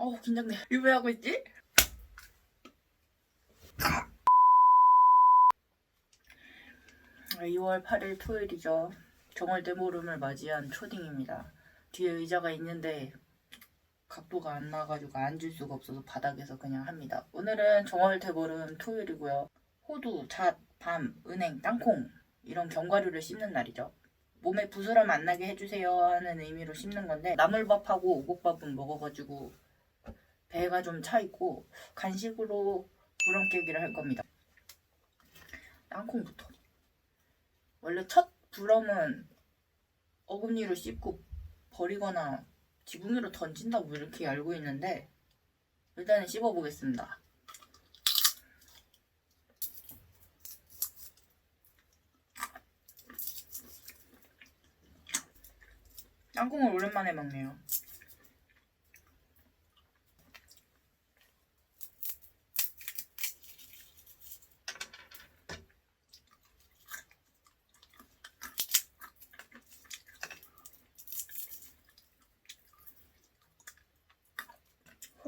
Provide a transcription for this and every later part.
어우 긴장돼. 이거 왜 하고 있지? 아, 2월 8일 토요일이죠. 정월대 모름을 맞이한 초딩입니다. 뒤에 의자가 있는데 각도가 안 나가지고 앉을 수가 없어서 바닥에서 그냥 합니다. 오늘은 정월대 모름 토요일이고요. 호두, 잣, 밤, 은행, 땅콩 이런 견과류를 씹는 날이죠. 몸에 부스럼 안 나게 해주세요 하는 의미로 씹는 건데 나물밥하고 오곡밥은 먹어가지고 배가 좀 차 있고 간식으로 부럼 깨기를 할 겁니다. 땅콩부터. 원래 첫 부럼은 어금니로 씹고 버리거나 지붕 위로 던진다고 이렇게 알고 있는데 일단은 씹어보겠습니다. 땅콩을 오랜만에 먹네요.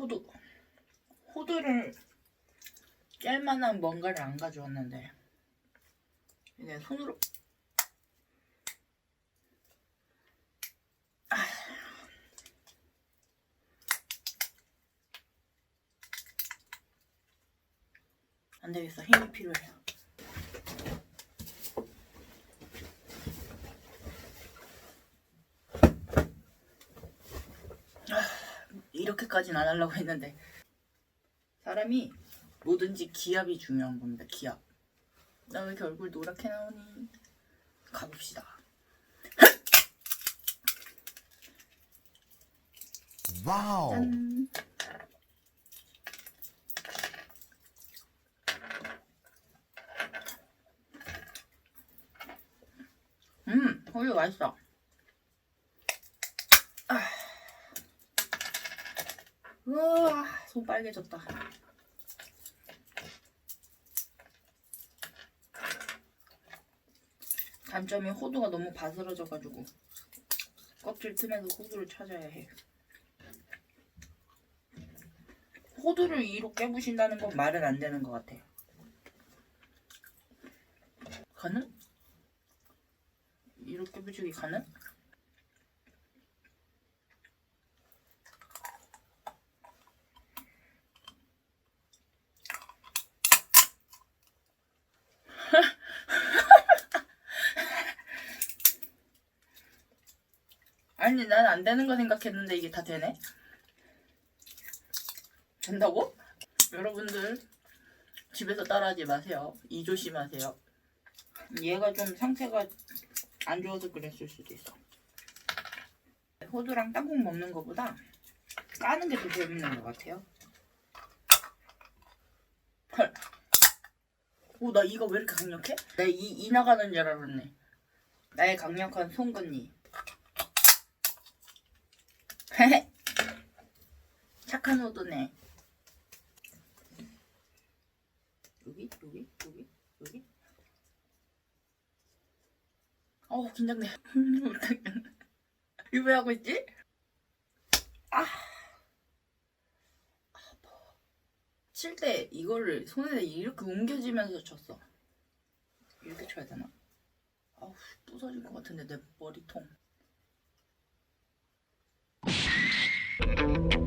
호두. 호두를 깰 만한 뭔가를 안 가져왔는데 이제 손으로 안 되겠어. 힘이 필요해요. 아, 이렇게까지는 안 하려고 했는데 사람이 뭐든지 기압이 중요한 겁니다. 기압. 나 왜 이렇게 얼굴 노랗게 나오니? 가봅시다. 와우. 짠. 음, 우유 맛있어. 우와, 손 빨개졌다. 단점이 호두가 너무 바스러져가지고 껍질 틈에서 호두를 찾아야 해. 호두를 이로 깨부신다는 건 말은 안 되는 것 같아요. 가능? 이로 깨부시기 가능? 아니 난 안 되는 거 생각했는데 이게 다 되네? 된다고? 여러분들 집에서 따라하지 마세요. 이 조심하세요. 얘가 좀 상태가 안 좋아서 그랬을 수도 있어. 호두랑 땅콩 먹는 것보다 까는 게 더 재밌는 것 같아요. 헐. 오, 나 이거 왜 이렇게 강력해? 나 이, 이 나가는 줄 알았네. 나의 강력한 송곳니. 헤헤. 착한 호두네. 여기? 여기? 여기? 여기? 어우 긴장돼. 이거 왜 하고 있지? 아. 칠때 이거를 손에 이렇게 옮겨지면서 쳤어. 이렇게 쳐야 되나? 아우 부서질 것 같은데 내 머리통 Tschüss.